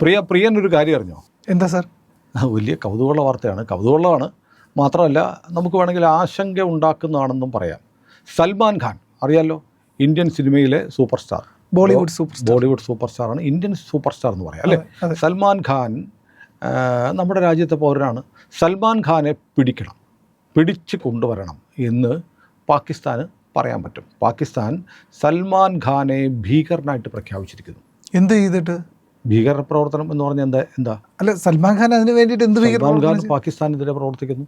പ്രിയ പ്രിയൻ ഒരു കാര്യം അറിഞ്ഞോ? എന്താ സാർ? വലിയ കൗതുകമുള്ള വാർത്തയാണ്. കൗതുകമുള്ളതാണ്. മാത്രമല്ല നമുക്ക് വേണമെങ്കിൽ ആശങ്ക ഉണ്ടാക്കുന്നതാണെന്നും പറയാം. സൽമാൻ ഖാൻ അറിയാലോ? ഇന്ത്യൻ സിനിമയിലെ super star Bollywood super Bollywood super സ്റ്റാറാണ് Indian super star എന്ന് പറയാം അല്ലേ സൽമാൻ ഖാൻ നമ്മുടെ രാജ്യത്തെ പൗരനാണ്. സൽമാൻ ഖാനെ പിടിക്കണം. പിടിച്ച് കൊണ്ടുവരണം എന്ന് പാകിസ്ഥാന് പറയാൻ പറ്റും. പാകിസ്ഥാൻ സൽമാൻ ഖാനെ ഭീകരനായിട്ട് പ്രഖ്യാപിച്ചിരിക്കുന്നു. എന്ത് ചെയ്തിട്ട്? ഭീകര പ്രവർത്തനം എന്ന് പറഞ്ഞാൽ എന്താ എന്താ? അല്ല സൽമാൻ ഖാൻ അതിന് വേണ്ടിയിട്ട് എന്ത് സൽമാൻ ഖാൻ? പാകിസ്ഥാനെതിരെ പ്രവർത്തിക്കുന്നു.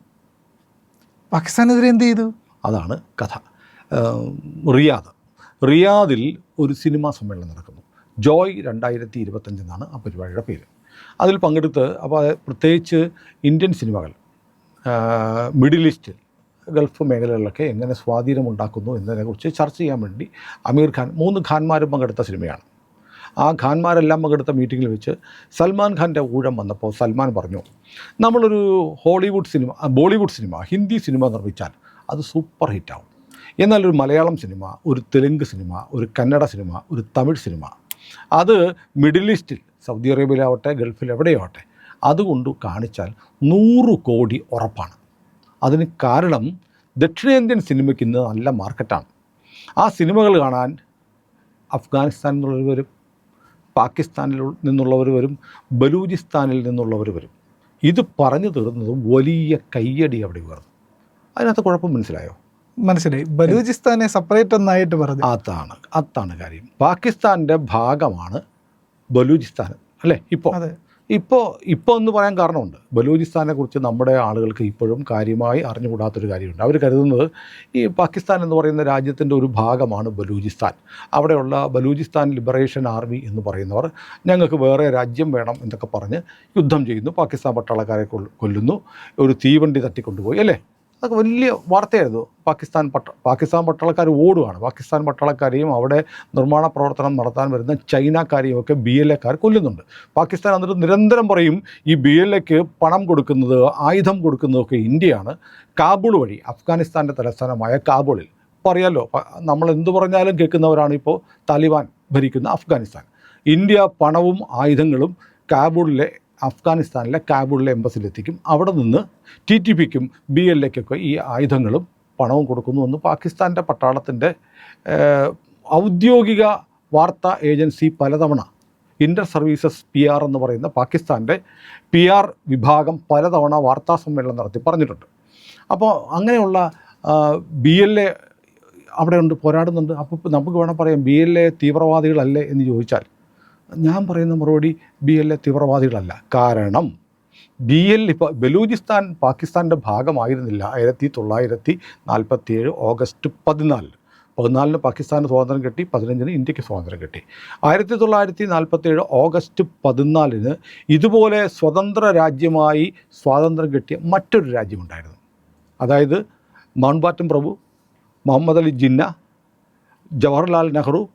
പാകിസ്ഥാനെതിരെ എന്ത് ചെയ്തു? അതാണ് കഥ. റിയാദ്. റിയാദിൽ ഒരു സിനിമാ സമ്മേളനം നടക്കുന്നു. ജോയ് രണ്ടായിരത്തി ഇരുപത്തഞ്ചെന്നാണ് ആ പരിപാടിയുടെ പേര്. അതിൽ പങ്കെടുത്ത് അപ്പോൾ പ്രത്യേകിച്ച് ഇന്ത്യൻ സിനിമകൾ മിഡിൽ ഈസ്റ്റിൽ ഗൾഫ് മേഖലകളിലൊക്കെ എങ്ങനെ സ്വാധീനമുണ്ടാക്കുന്നു എന്നതിനെക്കുറിച്ച് ചർച്ച ചെയ്യാൻ വേണ്ടി അമീർ ഖാൻ മൂന്ന് ഖാൻമാരും പങ്കെടുത്ത സിനിമയാണ്. ആ ഖാൻമാരെല്ലാം പങ്കെടുത്ത മീറ്റിങ്ങിൽ വെച്ച് സൽമാൻ ഖാന്റെ ഊഴം വന്നപ്പോൾ സൽമാൻ പറഞ്ഞു നമ്മളൊരു ഹോളിവുഡ് സിനിമ ബോളിവുഡ് സിനിമ ഹിന്ദി സിനിമ നിർമ്മിച്ചാൽ അത് സൂപ്പർ ഹിറ്റാവും എന്നാൽ ഒരു മലയാളം സിനിമ ഒരു തെലുങ്ക് സിനിമ ഒരു കന്നഡ സിനിമ ഒരു തമിഴ് സിനിമ അത് മിഡിൽ ഈസ്റ്റിൽ സൗദി അറേബ്യയിലാവട്ടെ ഗൾഫിൽ എവിടെയാവട്ടെ അതുകൊണ്ട് കാണിച്ചാൽ നൂറ് കോടി ഉറപ്പാണ്. അതിന് കാരണം ദക്ഷിണേന്ത്യൻ സിനിമയ്ക്ക് ഇന്ന് നല്ല മാർക്കറ്റാണ് ആ സിനിമകൾ കാണാൻ അഫ്ഗാനിസ്ഥാനിൽ നിന്നുള്ളവർ വരും പാകിസ്ഥാനിൽ നിന്നുള്ളവർ വരും ബലൂചിസ്ഥാനിൽ നിന്നുള്ളവർ വരും. ഇത് പറഞ്ഞു തീർന്നത് വലിയ കയ്യടി അവിടെ ഉയർന്നു. അതിനകത്ത് കുഴപ്പം മനസ്സിലായോ? മനസ്സിലായി. ബലൂചിസ്ഥാനെ സെപ്പറേറ്റ് ഒന്നായിട്ട് പറഞ്ഞു. അതാണ് അതാണ് കാര്യം. പാകിസ്ഥാന്റെ ഭാഗമാണ് ബലൂചിസ്ഥാൻ അല്ലേ? ഇപ്പോൾ അതെ. ഇപ്പോൾ ഇപ്പോൾ എന്ന് പറയാൻ കാരണമുണ്ട്. ബലൂചിസ്ഥാനെ കുറിച്ച് നമ്മുടെ ആളുകൾക്ക് ഇപ്പോഴും കാര്യമായി അറിഞ്ഞുകൂടാത്തൊരു കാര്യമുണ്ട്. അവർ കരുതുന്നത് ഈ പാകിസ്ഥാൻ എന്ന് പറയുന്ന രാജ്യത്തിന്റെ ഒരു ഭാഗമാണ് ബലൂചിസ്ഥാൻ. അവിടെയുള്ള ബലൂചിസ്ഥാൻ ലിബറേഷൻ ആർമി എന്ന് പറയുന്നവർ ഞങ്ങൾക്ക് വേറെ രാജ്യം വേണം എന്നൊക്കെ പറഞ്ഞ് യുദ്ധം ചെയ്യുന്നു. പാകിസ്ഥാൻ പട്ടാളക്കാരെ കൊല്ലുന്നു. ഒരു തീവണ്ടി തട്ടിക്കൊണ്ടുപോയി അല്ലേ? അതൊക്കെ വലിയ വാർത്തയായിരുന്നു. പാകിസ്ഥാൻ പട്ട പാകിസ്ഥാൻ പട്ടാളക്കാർ ഓടുകയാണ് പാകിസ്ഥാൻ പട്ടാളക്കാരെയും അവിടെ നിർമ്മാണ പ്രവർത്തനം നടത്താൻ വരുന്ന ചൈനക്കാരെയും ഒക്കെ ബി എൽ എക്കാർ കൊല്ലുന്നുണ്ട്. പാകിസ്ഥാൻ എന്നിട്ട് നിരന്തരം പറയും ഈ ബി എൽ എക്ക് പണം കൊടുക്കുന്നത് ആയുധം കൊടുക്കുന്നതൊക്കെ ഇന്ത്യയാണ്. കാബൂൾ വഴി അഫ്ഗാനിസ്ഥാന്റെ തലസ്ഥാനമായ കാബൂളിൽ. ഇപ്പോൾ നമ്മൾ എന്തു പറഞ്ഞാലും കേൾക്കുന്നവരാണ് ഇപ്പോൾ താലിബാൻ ഭരിക്കുന്ന അഫ്ഗാനിസ്ഥാൻ. ഇന്ത്യ പണവും ആയുധങ്ങളും കാബൂളിലെ അഫ്ഗാനിസ്ഥാനിലെ കാബൂളിലെ എംബസിലെത്തിക്കും അവിടെ നിന്ന് ടി ടി പിക്കും ബി എൽ എക്കൊക്കെ ഈ ആയുധങ്ങളും പണവും കൊടുക്കുന്നുവെന്ന് പാകിസ്ഥാന്റെ പട്ടാളത്തിന്റെ ഔദ്യോഗിക വാർത്താ ഏജൻസി പലതവണ ഇന്റർ സർവീസസ് പി ആർ എന്ന് പറയുന്ന പാകിസ്ഥാന്റെ പി ആർ വിഭാഗം പലതവണ വാർത്താ സമ്മേളനം നടത്തി പറഞ്ഞിട്ടുണ്ട്. അപ്പോൾ അങ്ങനെയുള്ള ബി എൽ എ അവിടെ ഉണ്ട് പോരാടുന്നുണ്ട്. അപ്പോൾ നമുക്ക് വേണം പറയാം ബി എൽ എ തീവ്രവാദികളല്ലേ എന്ന് ചോദിച്ചാൽ ഞാൻ പറയുന്ന മറുപടി ബി എൽ എ തീവ്രവാദികളല്ല. കാരണം ബി എൽ ഇപ്പോൾ ബലൂചിസ്ഥാൻ പാകിസ്ഥാന്റെ ഭാഗമായിരുന്നില്ല. ആയിരത്തി തൊള്ളായിരത്തി നാൽപ്പത്തി ഏഴ് ഓഗസ്റ്റ് പതിനാലിന് പതിനാലിന് പാകിസ്ഥാന് സ്വാതന്ത്ര്യം കിട്ടി പതിനഞ്ചിന് ഇന്ത്യയ്ക്ക് സ്വാതന്ത്ര്യം കിട്ടി. ആയിരത്തി തൊള്ളായിരത്തി നാൽപ്പത്തിയേഴ് ഓഗസ്റ്റ് പതിനാലിന് ഇതുപോലെ സ്വതന്ത്ര രാജ്യമായി സ്വാതന്ത്ര്യം കിട്ടിയ മറ്റൊരു രാജ്യമുണ്ടായിരുന്നു. അതായത് മൗണ്ട് ബാറ്റൻ പ്രഭു മുഹമ്മദ് അലി ജിന്ന ജവഹർലാൽ നെഹ്റു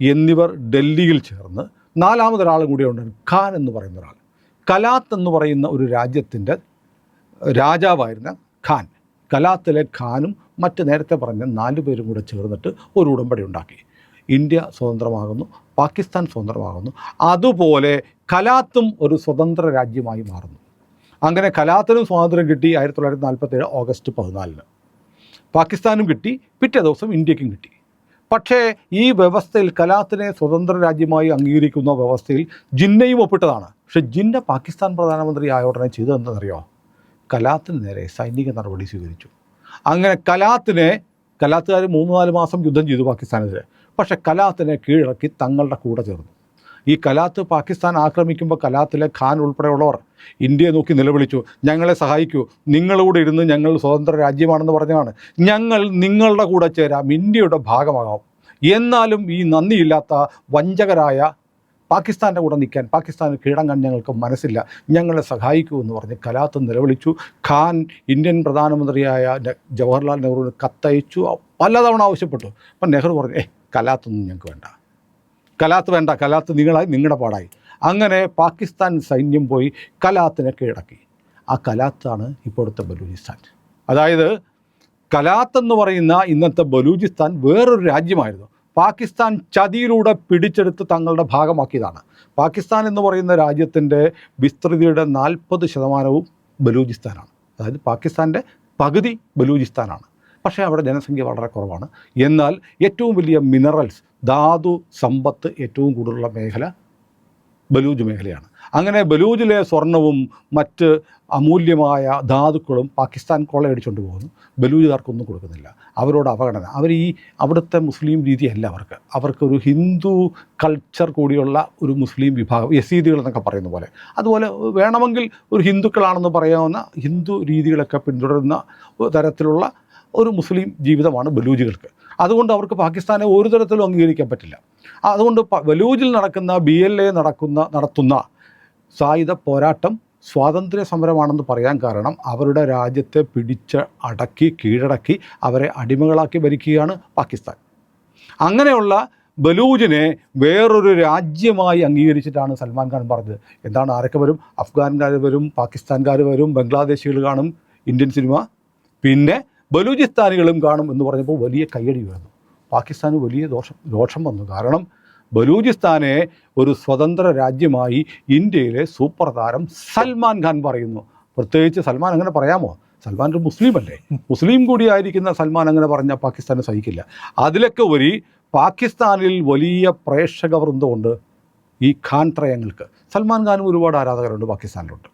എന്നിവർ ഡൽഹിയിൽ ചേർന്ന് നാലാമതൊരാളും കൂടി ഉണ്ടായിരുന്നു ഖാൻ എന്ന് പറയുന്ന ഒരാൾ. കലാത്ത് എന്ന് പറയുന്ന ഒരു രാജ്യത്തിന്റെ രാജാവായിരുന്ന ഖാൻ. കലാത്തിലെ ഖാനും മറ്റ് നേരത്തെ പറഞ്ഞ നാല് പേരും കൂടെ ചേർന്നിട്ട് ഒരു ഉടമ്പടി ഉണ്ടാക്കി. ഇന്ത്യ സ്വതന്ത്രമാകുന്നു പാകിസ്ഥാൻ സ്വതന്ത്രമാകുന്നു. അതുപോലെ കലാത്തും ഒരു സ്വതന്ത്ര രാജ്യമായി മാറുന്നു. അങ്ങനെ കലാത്തിനും സ്വാതന്ത്ര്യം കിട്ടി ആയിരത്തി തൊള്ളായിരത്തി നാൽപ്പത്തേഴ് ഓഗസ്റ്റ് പതിനാലിന്. പാകിസ്ഥാനും കിട്ടി പിറ്റേ ദിവസം ഇന്ത്യക്കും കിട്ടി. പക്ഷേ ഈ വ്യവസ്ഥയിൽ കലാത്തിനെ സ്വതന്ത്ര രാജ്യമായി അംഗീകരിക്കുന്ന വ്യവസ്ഥയിൽ ജിന്നയും ഒപ്പിട്ടതാണ്. പക്ഷെ ജിന്ന പാകിസ്ഥാൻ പ്രധാനമന്ത്രി ആയ ഉടനെ ചെയ്തതെന്നറിയോ കലാത്തിന് നേരെ സൈനിക നടപടി സ്വീകരിച്ചു. അങ്ങനെ കലാത്തിനെ കലാത്തുകാർ മൂന്ന് നാല് മാസം യുദ്ധം ചെയ്തു പാകിസ്ഥാനെതിരെ. പക്ഷേ കലാത്തിനെ കീഴടക്കി തങ്ങളുടെ കൂടെ ചേർന്നു. ഈ കലാത്ത് പാകിസ്ഥാൻ ആക്രമിക്കുമ്പോൾ കലാത്തിലെ ഖാൻ ഉൾപ്പെടെയുള്ളവർ ഇന്ത്യയെ നോക്കി നിലവിളിച്ചു. ഞങ്ങളെ സഹായിക്കൂ. നിങ്ങളൂടെ ഇരുന്ന് ഞങ്ങൾ സ്വതന്ത്ര രാജ്യമാണെന്ന് പറഞ്ഞതാണ്. ഞങ്ങൾ നിങ്ങളുടെ കൂടെ ചേരാം. ഇന്ത്യയുടെ ഭാഗമാകാം. എന്നാലും ഈ നന്ദിയില്ലാത്ത വഞ്ചകരായ പാകിസ്ഥാന്റെ കൂടെ നിൽക്കാൻ പാകിസ്ഥാന് കീഴടങ്ങാൻ ഞങ്ങൾക്ക് മനസ്സില്ല. ഞങ്ങളെ സഹായിക്കൂ എന്ന് പറഞ്ഞ് കലാത്ത് നിലവിളിച്ചു. ഖാൻ ഇന്ത്യൻ പ്രധാനമന്ത്രിയായ ജവഹർലാൽ നെഹ്റുവിന് കത്തയച്ചു. പലതവണ ആവശ്യപ്പെട്ടു. അപ്പം നെഹ്റു പറഞ്ഞു ഏ കലാത്തൊന്നും ഞങ്ങൾക്ക് വേണ്ട. കലാത്ത് വേണ്ട കലാത്ത് നിങ്ങളായി നിങ്ങളുടെ പാടായി. അങ്ങനെ പാകിസ്ഥാൻ സൈന്യം പോയി കലാത്തിനെ കീഴടക്കി. ആ കലാത്താണ് ഇപ്പോഴത്തെ ബലൂചിസ്ഥാൻ. അതായത് കലാത്ത് എന്ന് പറയുന്ന ഇന്നത്തെ ബലൂചിസ്ഥാൻ വേറൊരു രാജ്യമായിരുന്നു. പാകിസ്ഥാൻ ചതിയിലൂടെ പിടിച്ചെടുത്ത് തങ്ങളുടെ ഭാഗമാക്കിയതാണ്. പാകിസ്ഥാൻ എന്ന് പറയുന്ന രാജ്യത്തിന്റെ വിസ്തൃതിയുടെ നാൽപ്പത് ശതമാനവും ബലൂചിസ്ഥാനാണ്. അതായത് പാകിസ്ഥാന്റെ പകുതി ബലൂചിസ്ഥാനാണ്. പക്ഷേ അവിടെ ജനസംഖ്യ വളരെ കുറവാണ്. എന്നാൽ ഏറ്റവും വലിയ മിനറൽസ് ധാതു സമ്പത്ത് ഏറ്റവും കൂടുതലുള്ള മേഖല ബലൂജ് മേഖലയാണ്. അങ്ങനെ ബലൂജിലെ സ്വർണവും മറ്റ് അമൂല്യമായ ധാതുക്കളും പാകിസ്ഥാൻ കൊള്ളയടിച്ചുകൊണ്ട് പോകുന്നു. ബലൂജുകാർക്കൊന്നും കൊടുക്കുന്നില്ല. അവരോട് അവഗണന. അവർ ഈ അവിടുത്തെ മുസ്ലിം രീതിയല്ല അവർക്ക്. അവർക്കൊരു ഹിന്ദു കൾച്ചർ കൂടിയുള്ള ഒരു മുസ്ലിം വിഭാഗം യസീദികൾ എന്നൊക്കെ പറയുന്ന പോലെ. അതുപോലെ വേണമെങ്കിൽ ഒരു ഹിന്ദുക്കളാണെന്ന് പറയാവുന്ന ഹിന്ദു രീതികളൊക്കെ പിന്തുടരുന്ന തരത്തിലുള്ള ഒരു മുസ്ലിം ജീവിതമാണ് ബലൂജികൾക്ക് അതുകൊണ്ട് അവർക്ക് പാകിസ്ഥാനെ ഒരു തരത്തിലും അംഗീകരിക്കാൻ പറ്റില്ല. അതുകൊണ്ട് ബലൂജിൽ നടക്കുന്ന ബി എൽ എ നടക്കുന്ന നടത്തുന്ന സായുധ പോരാട്ടം സ്വാതന്ത്ര്യ സമരമാണെന്ന് പറയാൻ കാരണം അവരുടെ രാജ്യത്തെ പിടിച്ച് അടക്കി കീഴടക്കി അവരെ അടിമകളാക്കി ഭരിക്കുകയാണ് പാകിസ്ഥാൻ. അങ്ങനെയുള്ള ബലൂജിനെ വേറൊരു രാജ്യമായി അംഗീകരിച്ചിട്ടാണ് സൽമാൻ ഖാൻ പറഞ്ഞത്. എന്താണ് ആരൊക്കെ വരും? അഫ്ഗാൻകാർ വരും പാകിസ്ഥാൻകാർ വരും ബംഗ്ലാദേശികൾ കാണും ഇന്ത്യൻ സിനിമ. പിന്നെ ബലൂചിസ്ഥാനികളും കാണും എന്ന് പറഞ്ഞപ്പോൾ വലിയ കയ്യടി ഉയർന്നു. പാകിസ്ഥാന് വലിയ ദോഷം ദോഷം വന്നു. കാരണം ബലൂചിസ്ഥാനെ ഒരു സ്വതന്ത്ര രാജ്യമായി ഇന്ത്യയിലെ സൂപ്പർ താരം സൽമാൻ ഖാൻ പറയുന്നു. പ്രത്യേകിച്ച് സൽമാൻ അങ്ങനെ പറയാമോ? സൽമാൻ ഒരു മുസ്ലിം അല്ലേ മുസ്ലിം കൂടിയായിരിക്കുന്ന സൽമാൻ അങ്ങനെ പറഞ്ഞാൽ പാകിസ്ഥാനെ സഹിക്കില്ല. അതിലൊക്കെ ഒരു പാകിസ്ഥാനിൽ വലിയ പ്രേക്ഷക വൃന്ദമുണ്ട് ഈ ഖാൻ ത്രയങ്ങൾക്ക്. സൽമാൻ ഖാനും ഒരുപാട് ആരാധകരുണ്ട് പാകിസ്ഥാനിലുണ്ട്.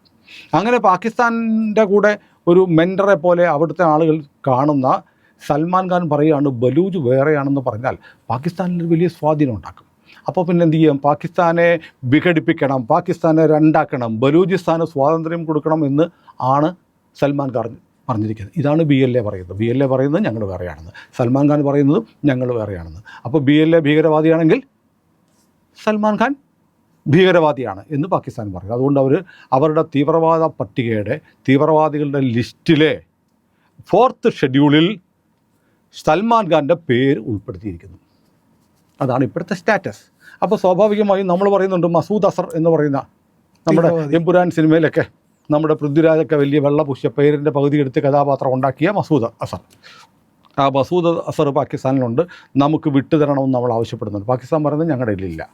അങ്ങനെ പാകിസ്ഥാന്റെ കൂടെ ഒരു മെന്ററെ പോലെ അവിടുത്തെ ആളുകൾ കാണുന്ന സൽമാൻ ഖാൻ പറയുകയാണ് ബലൂജ് വേറെയാണെന്ന് പറഞ്ഞാൽ പാകിസ്ഥാനിൽ വലിയ സ്വാധീനം ഉണ്ടാക്കും. അപ്പോൾ പിന്നെ എന്ത് ചെയ്യും? പാകിസ്ഥാനെ വിഘടിപ്പിക്കണം പാകിസ്ഥാനെ രണ്ടാക്കണം ബലൂചിസ്ഥാന് സ്വാതന്ത്ര്യം കൊടുക്കണം എന്ന് ആണ് സൽമാൻ ഖാൻ പറഞ്ഞിരിക്കുന്നത്. ഇതാണ് ബി എൽ എ പറയുന്നത്. ബി എൽ എ പറയുന്നത് ഞങ്ങൾ വേറെയാണെന്ന്. സൽമാൻ ഖാൻ പറയുന്നതും ഞങ്ങൾ വേറെയാണെന്ന്. അപ്പോൾ ബി എൽ എ ഭീകരവാദിയാണെങ്കിൽ സൽമാൻ ഖാൻ ഭീകരവാദിയാണ് എന്ന് പാകിസ്ഥാൻ പറയും അതുകൊണ്ട് അവർ അവരുടെ തീവ്രവാദ പട്ടികയുടെ തീവ്രവാദികളുടെ ലിസ്റ്റിലെ ഫോർത്ത് ഷെഡ്യൂളിൽ സൽമാൻ ഖാന്റെ പേര് ഉൾപ്പെടുത്തിയിരിക്കുന്നു. അതാണ് ഇപ്പോഴത്തെ സ്റ്റാറ്റസ്. അപ്പോൾ സ്വാഭാവികമായും നമ്മൾ പറയുന്നുണ്ട് മസൂദ് അസർ എന്ന് പറയുന്ന നമ്മുടെ എംപുരാൻ എമ്പുരാൻ സിനിമയിലൊക്കെ നമ്മുടെ പൃഥ്വിരാജൊക്കെ വലിയ വെള്ളപൂശിയ പേരിന്റെ പകുതി എടുത്ത് കഥാപാത്രം ഉണ്ടാക്കിയ മസൂദ് അസർ. ആ മസൂദ് അസർ പാകിസ്ഥാനിലുണ്ട്. നമുക്ക് വിട്ടുതരണമെന്ന് നമ്മൾ ആവശ്യപ്പെടുന്നുണ്ട്. പാകിസ്ഥാൻ പറയുന്നത് ഞങ്ങളുടെ കയ്യിലില്ല.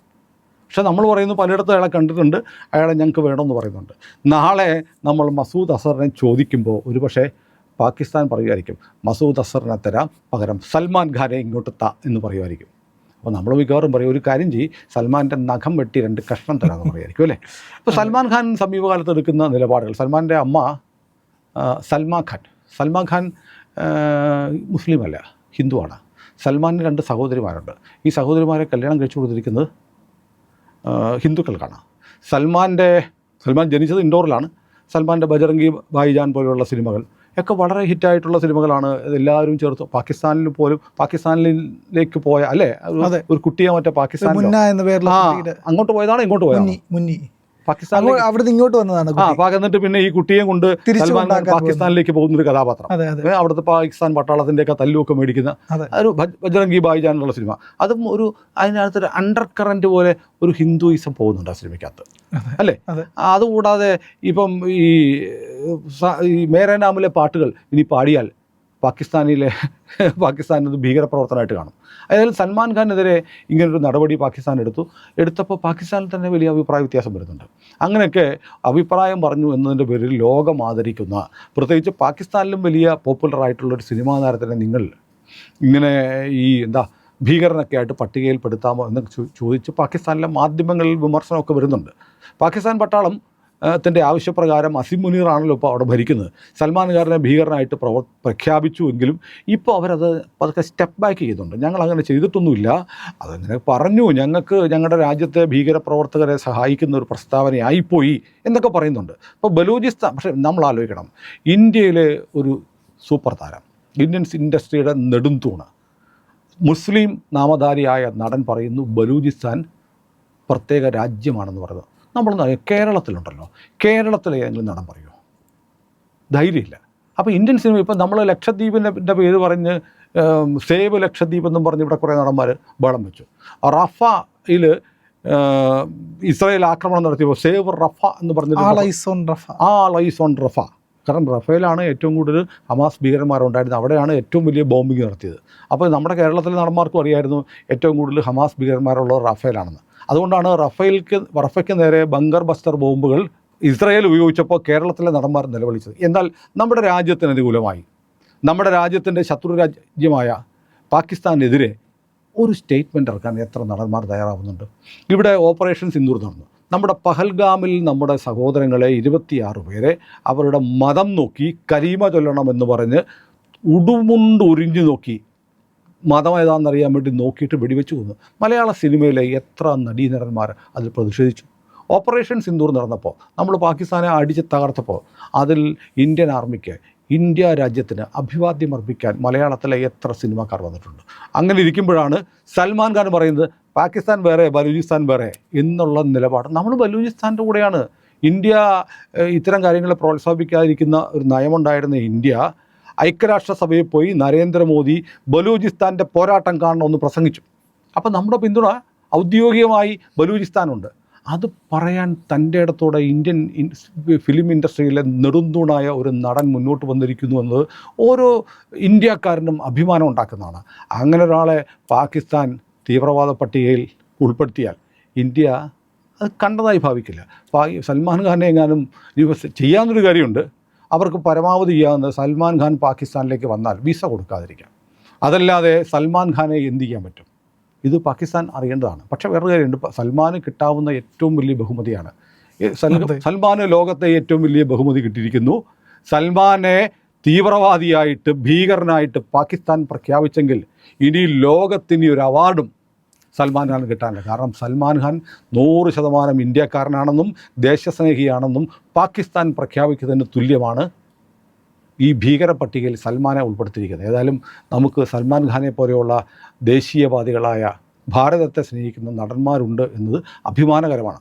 പക്ഷേ നമ്മൾ പറയുന്നു പലയിടത്തും അയാളെ കണ്ടിട്ടുണ്ട് അയാളെ ഞങ്ങൾക്ക് വേണമെന്ന് പറയുന്നുണ്ട്. നാളെ നമ്മൾ മസൂദ് അസറിനെ ചോദിക്കുമ്പോൾ ഒരുപക്ഷെ പാകിസ്ഥാൻ പറയുമായിരിക്കും മസൂദ് അസറിനെ തരാം പകരം സൽമാൻ ഖാനെ ഇങ്ങോട്ട് താ എന്ന് പറയുമായിരിക്കും. അപ്പോൾ നമ്മൾ മിക്കവാറും പറയും ഒരു കാര്യം ചെയ്യും സൽമാന്റെ നഖം വെട്ടി രണ്ട് കഷ്ണം തരാമെന്ന് പറയുമായിരിക്കും അല്ലേ? അപ്പോൾ സൽമാൻ ഖാൻ സമീപകാലത്ത് എടുക്കുന്ന നിലപാടുകൾ സൽമാന്റെ അമ്മ സൽമാ ഖാൻ. സൽമാൻ ഖാൻ മുസ്ലിമല്ല ഹിന്ദുവാണ്. സൽമാന് രണ്ട് സഹോദരിമാരുണ്ട്. ഈ സഹോദരിമാരെ കല്യാണം കഴിച്ചു കൊടുത്തിരിക്കുന്നത് ഹിന്ദുക്കൾക്കാണ് സൽമാന്റെ സൽമാൻ ജനിച്ചത് ഇൻഡോറിലാണ്. സൽമാന്റെ ബജറംഗി ഭായിജാൻ പോലെയുള്ള സിനിമകൾ ഒക്കെ വളരെ ഹിറ്റായിട്ടുള്ള സിനിമകളാണ്. എല്ലാവരും ചേർത്ത് പാകിസ്ഥാനിൽ പോലും പാകിസ്ഥാനിലേക്ക് പോയ അല്ലേ? ഒരു-. കുട്ടിയെ മറ്റേ പാകിസ്ഥാൻ എന്ന പേരിൽ അങ്ങോട്ട് പോയതാണ് ഇങ്ങോട്ട് പോയത് മുന്നി. പാകിസ്ഥാനിൽ അവിടെ ഇങ്ങോട്ട് വന്നതാണ് ആ എന്നിട്ട് പിന്നെ ഈ കുട്ടിയെ കൊണ്ട് സൽമാൻ പാകിസ്ഥാനിലേക്ക് പോകുന്ന ഒരു കഥാപാത്രം അവിടുത്തെ പാകിസ്ഥാൻ പട്ടാളത്തിന്റെ ഒക്കെ തല്ലുമൊക്കെ മേടിക്കുന്ന. ഒരു ബജ്രംഗി ഭായിജാൻ എന്നുള്ള സിനിമ. അതും ഒരു അതിനകത്ത് ഒരു അണ്ടർ കറന്റ് പോലെ ഒരു ഹിന്ദുയിസം പോകുന്നുണ്ട് ആ സിനിമയ്ക്കകത്ത്. അല്ലേ? അതുകൂടാതെ ഇപ്പം ഈ മേരനാമിലെ പാട്ടുകൾ ഇനി പാടിയാൽ പാകിസ്ഥാനിലെ പാകിസ്ഥാൻ അത് ഭീകരപ്രവർത്തനമായിട്ട് കാണും. അതായത് സൽമാൻ ഖാനെതിരെ ഇങ്ങനൊരു നടപടി പാകിസ്ഥാൻ എടുത്തു. എടുത്തപ്പോൾ പാകിസ്ഥാനിൽ തന്നെ വലിയ അഭിപ്രായ വ്യത്യാസം വരുന്നുണ്ട്. അങ്ങനെയൊക്കെ അഭിപ്രായം പറഞ്ഞു എന്നതിന്റെ പേരിൽ ലോകം ആദരിക്കുന്ന പ്രത്യേകിച്ച് പാകിസ്ഥാനിലും വലിയ പോപ്പുലറായിട്ടുള്ളൊരു സിനിമാ താരത്തിനെ നിങ്ങൾ ഇങ്ങനെ ഈ എന്താ ഭീകരനൊക്കെ ആയിട്ട് പട്ടികയിൽപ്പെടുത്താമോ എന്ന് ചോദിച്ച് പാകിസ്ഥാനിലെ മാധ്യമങ്ങളിൽ വിമർശനമൊക്കെ വരുന്നുണ്ട്. പാകിസ്ഥാൻ പട്ടാളം ത്തിന്റെ ആവശ്യപ്രകാരം അസിം മുനീറാണല്ലോ ഇപ്പോൾ അവിടെ ഭരിക്കുന്നത്. സൽമാൻ ഖാനെ ഭീകരനായിട്ട് പ്രവ പ്രഖ്യാപിച്ചു എങ്കിലും ഇപ്പോൾ അവരത് പതുക്കെ സ്റ്റെപ്പ് ബാക്ക് ചെയ്യുന്നുണ്ട് ഞങ്ങൾ അങ്ങനെ ചെയ്തിട്ടൊന്നുമില്ല. അതങ്ങനെ പറഞ്ഞു. ഞങ്ങൾക്ക് ഞങ്ങളുടെ രാജ്യത്തെ ഭീകരപ്രവർത്തകരെ സഹായിക്കുന്ന ഒരു പ്രസ്താവനയായിപ്പോയി എന്നൊക്കെ പറയുന്നുണ്ട്. ഇപ്പോൾ ബലൂചിസ്ഥാൻ പക്ഷേ നമ്മൾ ആലോചിക്കണം. ഇന്ത്യയിലെ ഒരു സൂപ്പർ താരം ഇന്ത്യൻ ഇൻഡസ്ട്രിയുടെ നെടുംതൂണ്. മുസ്ലിം നാമധാരിയായ നടൻ പറയുന്നു ബലൂചിസ്ഥാൻ പ്രത്യേക രാജ്യമാണെന്ന് പറയുന്നത്. നമ്മളൊന്ന് അറിയാം കേരളത്തിലുണ്ടല്ലോ. കേരളത്തിലെ ഏതെങ്കിലും നടൻ പറയുമോ ധൈര്യമില്ല. അപ്പോൾ ഇന്ത്യൻ സിനിമ ഇപ്പം നമ്മൾ ലക്ഷദ്വീപിന്റെ പേര് പറഞ്ഞ് സേവ് ലക്ഷദ്വീപ് എന്നും പറഞ്ഞ് ഇവിടെ കുറേ നടന്മാർ ബഹളം വെച്ചു. റഫയിൽ ഇസ്രായേൽ ആക്രമണം നടത്തിയപ്പോൾ സേവ് റഫ എന്ന് പറഞ്ഞത് ആ ഐസ് ഓൺ റഫ. ആ റഫ. കാരണം റഫേലാണ് ഏറ്റവും കൂടുതൽ ഹമാസ് ഭീകരന്മാരുണ്ടായിരുന്നത്. അവിടെയാണ് ഏറ്റവും വലിയ ബോംബിങ് നടത്തിയത്. അപ്പോൾ നമ്മുടെ കേരളത്തിലെ നടന്മാർക്കും അറിയായിരുന്നു ഏറ്റവും കൂടുതൽ ഹമാസ് ഭീകരന്മാരുള്ളത് റഫേലാണെന്ന് അതുകൊണ്ടാണ് റഫേൽക്ക് റഫയ്ക്ക് നേരെ ബങ്കർ ബസ്റ്റർ ബോംബുകൾ ഇസ്രായേൽ ഉപയോഗിച്ചപ്പോൾ കേരളത്തിലെ നടന്മാർ നിലവിളിച്ചത്. എന്നാൽ നമ്മുടെ രാജ്യത്തിന് അനുകൂലമായി. നമ്മുടെ രാജ്യത്തിന്റെ ശത്രു രാജ്യമായ പാകിസ്ഥാനെതിരെ ഒരു സ്റ്റേറ്റ്മെന്റ് ഇറക്കാൻ എത്ര നടന്മാർ തയ്യാറാവുന്നുണ്ട്? ഇവിടെ ഓപ്പറേഷൻ സിന്ദൂർ നടന്നു. നമ്മുടെ പഹൽഗാമിൽ നമ്മുടെ സഹോദരങ്ങളെ ഇരുപത്തിയാറ് പേരെ അവരുടെ മതം നോക്കി കരീമ ചൊല്ലണമെന്ന് പറഞ്ഞ് ഉടുമുണ്ട് ഉരിഞ്ഞു നോക്കി മതം ഏതാണെന്നറിയാൻ വേണ്ടി നോക്കിയിട്ട് വെടിവെച്ച് കൊന്നു. മലയാള സിനിമയിലെ എത്ര നടീനടന്മാർ അതിൽ പ്രതിഷേധിച്ചു. ഓപ്പറേഷൻ സിന്ദൂർ നടന്നപ്പോൾ നമ്മൾ പാകിസ്ഥാനെ അടിച്ച് തകർത്തപ്പോൾ അതിൽ ഇന്ത്യൻ ആർമിക്ക് ഇന്ത്യ രാജ്യത്തിന് അഭിവാദ്യം അർപ്പിക്കാൻ മലയാളത്തിലെ എത്ര സിനിമാക്കാർ വന്നിട്ടുണ്ട്. അങ്ങനെ ഇരിക്കുമ്പോഴാണ് സൽമാൻ ഖാൻ പറയുന്നത് പാകിസ്ഥാൻ വേറെ ബലൂചിസ്ഥാൻ വേറെ എന്നുള്ള നിലപാട്. നമ്മൾ ബലൂചിസ്ഥാന്റെ കൂടെയാണ്. ഇന്ത്യ ഇത്തരം കാര്യങ്ങളെ പ്രോത്സാഹിപ്പിക്കാതിരിക്കുന്ന ഒരു നയമുണ്ടായിരുന്ന ഇന്ത്യ ഐക്യരാഷ്ട്രസഭയിൽ പോയി നരേന്ദ്രമോദി ബലൂചിസ്ഥാന്റെ പോരാട്ടം കാണണമെന്ന് പ്രസംഗിച്ചു. അപ്പോൾ നമ്മുടെ പിന്തുണ ഔദ്യോഗികമായി ബലൂചിസ്ഥാനുണ്ട്. അത് പറയാൻ തന്റെ ഇടത്തോടെ ഇന്ത്യൻ ഫിലിം ഇൻഡസ്ട്രിയിലെ നെടുന്തൂണായ ഒരു നടൻ മുന്നോട്ട് വന്നിരിക്കുന്നു എന്നത് ഓരോ ഇന്ത്യക്കാരനും അഭിമാനം ഉണ്ടാക്കുന്നതാണ്. അങ്ങനെ ഒരാളെ പാകിസ്ഥാൻ തീവ്രവാദ പട്ടികയിൽ ഉൾപ്പെടുത്തിയാൽ ഇന്ത്യ അത് കണ്ടതായി ഭാവിക്കില്ല. സൽമാൻ ഖാനെ എങ്ങാനും ചെയ്യാവുന്നൊരു കാര്യമുണ്ട്. അവർക്ക് പരമാവധി ചെയ്യാവുന്നത് സൽമാൻ ഖാൻ പാകിസ്ഥാനിലേക്ക് വന്നാൽ വിസ കൊടുക്കാതിരിക്കാം. അതല്ലാതെ സൽമാൻ ഖാനെ എന്ത് ചെയ്യാൻ പറ്റും? ഇത് പാകിസ്ഥാൻ അറിയേണ്ടതാണ്. പക്ഷേ വേറൊരു കാര്യമുണ്ട്. സൽമാന് കിട്ടാവുന്ന ഏറ്റവും വലിയ ബഹുമതിയാണ്. സൽമാൻ സൽമാന് ലോകത്തെ ഏറ്റവും വലിയ ബഹുമതി കിട്ടിയിരിക്കുന്നു. സൽമാനെ തീവ്രവാദിയായിട്ട് ഭീകരനായിട്ട് പാകിസ്ഥാൻ പ്രഖ്യാപിച്ചെങ്കിൽ ഇനി ലോകത്തിന് ഒരു അവാർഡും സൽമാൻ ഖാൻ കിട്ടാനില്ല. കാരണം സൽമാൻ ഖാൻ നൂറ് ശതമാനം ഇന്ത്യക്കാരനാണെന്നും ദേശസ്നേഹിയാണെന്നും പാകിസ്ഥാൻ പ്രഖ്യാപിക്കുന്നതിന് തുല്യമാണ് ഈ ഭീകര പട്ടികയിൽ സൽമാനെ ഉൾപ്പെടുത്തിയിരിക്കുന്നത്. ഏതായാലും നമുക്ക് സൽമാൻ ഖാനെ പോലെയുള്ള ദേശീയവാദികളായ ഭാരതത്തെ സ്നേഹിക്കുന്ന നടന്മാരുണ്ട് എന്നത് അഭിമാനകരമാണ്.